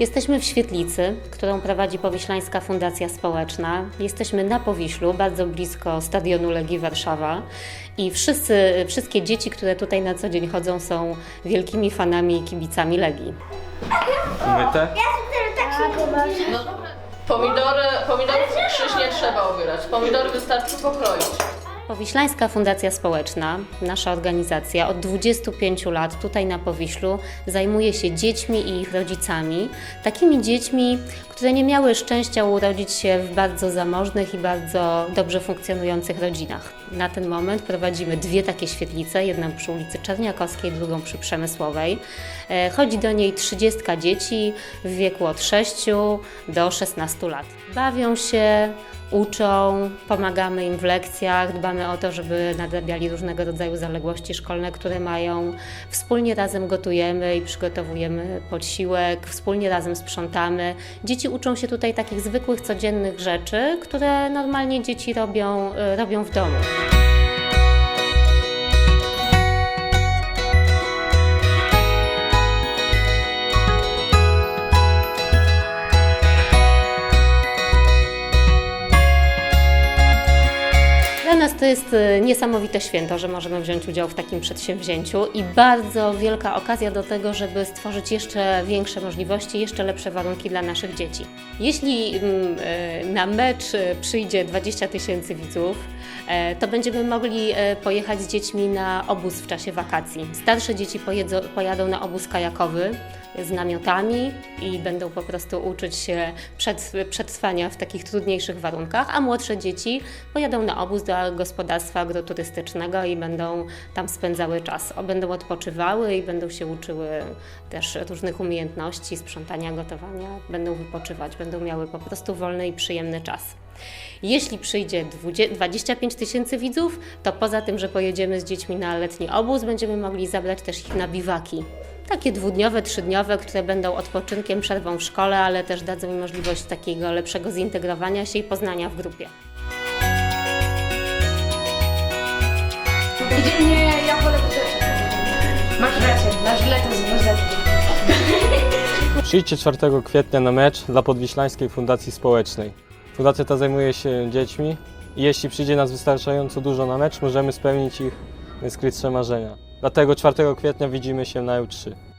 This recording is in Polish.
Jesteśmy w Świetlicy, którą prowadzi Powiślańska Fundacja Społeczna. Jesteśmy na Powiślu, bardzo blisko stadionu Legii Warszawa i wszyscy, wszystkie dzieci, które tutaj na co dzień chodzą są wielkimi fanami i kibicami Legii. Umyte? Pomidory, pomidorów krzyż nie trzeba obierać. Pomidory wystarczy pokroić. Powiślańska Fundacja Społeczna, nasza organizacja, od 25 lat tutaj na Powiślu zajmuje się dziećmi i ich rodzicami. Takimi dziećmi, które nie miały szczęścia urodzić się w bardzo zamożnych i bardzo dobrze funkcjonujących rodzinach. Na ten moment prowadzimy dwie takie świetlice, jedną przy ulicy Czerniakowskiej, drugą przy Przemysłowej. E, Chodzi do niej 30 dzieci w wieku od 6 do 16 lat. Bawią się, uczą, pomagamy im w lekcjach, dbamy o to, żeby nadrabiali różnego rodzaju zaległości szkolne, które mają. Wspólnie razem gotujemy i przygotowujemy posiłek, wspólnie razem sprzątamy. Dzieci uczą się tutaj takich zwykłych, codziennych rzeczy, które normalnie dzieci robią, y, robią w domu. Nas to jest e, niesamowite święto, że możemy wziąć udział w takim przedsięwzięciu i bardzo wielka okazja do tego, żeby stworzyć jeszcze większe możliwości, jeszcze lepsze warunki dla naszych dzieci. Jeśli mm, e, na mecz e, przyjdzie 20 tysięcy widzów, e, to będziemy mogli e, pojechać z dziećmi na obóz w czasie wakacji. Starsze dzieci pojedzą, pojadą na obóz kajakowy z namiotami i będą po prostu uczyć się przetrwania w takich trudniejszych warunkach, a młodsze dzieci pojadą na obóz do gospodarstwa agroturystycznego i będą tam spędzały czas. Będą odpoczywały i będą się uczyły też różnych umiejętności, sprzątania, gotowania, będą wypoczywać, będą miały po prostu wolny i przyjemny czas. Jeśli przyjdzie 20 25 tysięcy widzów, to poza tym, że pojedziemy z dziećmi na letni obóz, będziemy mogli zabrać też ich na biwaki. Takie dwudniowe, trzydniowe, które będą odpoczynkiem, przerwą w szkole, ale też dadzą im możliwość takiego lepszego zintegrowania się i poznania w grupie. Mnie, ja wolę. Masz rację, na źle to z. Przyjdźcie 4 kwietnia na mecz dla Podwiślańskiej Fundacji Społecznej. Fundacja ta zajmuje się dziećmi i jeśli przyjdzie nas wystarczająco dużo na mecz, możemy spełnić ich najskrytsze marzenia. Dlatego 4 kwietnia widzimy się na U3.